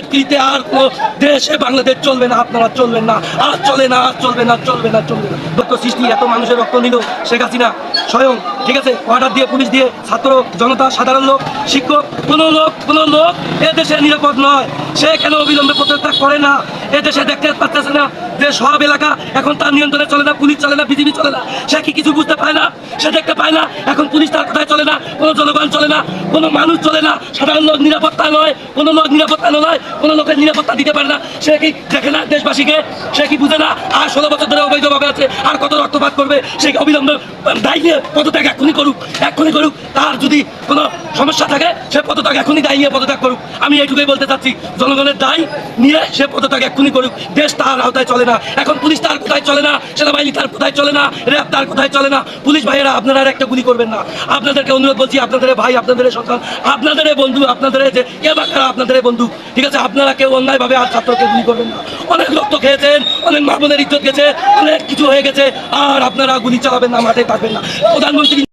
নেতৃত্বে আর কোনো দেশে বাংলাদেশ চলবে না, আপনারা চলবেন না। আর চলে না, আর চলবে না চলবে না চলবে না। রক্ত সৃষ্টি, এত মানুষের রক্ত নিল শেখ হাসিনা। স্বয়ং, ঠিক আছে, অর্ডার দিয়ে, পুলিশ দিয়ে ছাত্র জনতা, সাধারণ লোক, শিক্ষক, কোনো লোক কোনো লোক এ দেশে নিরাপদ নয়। সে কেন অবিলম্বে প্রত্যাত্যাগ করে না? এ দেশে দেখতে পারতেছে না যে সব এলাকা এখন তার নিয়ন্ত্রণে চলে না, পুলিশ চলে না, বিজিবি চলে না। সে কি কিছু বুঝতে পায় না? সে দেখতে পায় না, এখন পুলিশ না, কোনো জনগণ চলে না, কোনো মানুষ চলে না, সাধারণ লোক নিরাপত্তা নয়, কোনো লোক নিরাপত্তা নয়, কোনো লোকের নিরাপত্তা দিতে পারে না। সে কি দেখে না দেশবাসীকে? সে কি বুঝে না? আর ষোলো বছর ধরে অবৈধভাবে আছে, আর কত রক্তপাত করবে? সে অবিলম্বে দায়ী নিয়ে পদত্যাগ এক্ষুনি করুক এক্ষুনি করুক। তার যদি কোনো সমস্যা থাকে, সে পদত্যাগ এখনই দায়ী নিয়ে পদত্যাগ করুক। আমি এইটুকুই বলতে চাচ্ছি, জনগণের দায় নিয়ে সে পদত্যাগ এক্ষুনি করুক। দেশ তার আওতায় চলে না। এখন পুলিশ তার কোথায় চলে না? সেনাবাহিনী তার কোথায় চলে না? র্যাব তার কোথায় চলে না? পুলিশ ভাইয়েরা, আপনারা একটা গুলি করবেন না। আপনাদেরকে অনুরোধ বলছি, আপনাদের ভাই, আপনাদের সন্তান, আপনাদের বন্ধু, আপনাদের যে কে বা কারা আপনাদের বন্ধু, ঠিক আছে? আপনারা কেউ অন্যায় ভাবে আর ছাত্রকে গুলি করবেন না। অনেক রক্ত খেয়েছেন, অনেক মা বোনের ইজ্জত গেছে, অনেক কিছু হয়ে গেছে, আর আপনারা গুলি চালাবেন না, মাঠে পারবেন না। প্রধানমন্ত্রী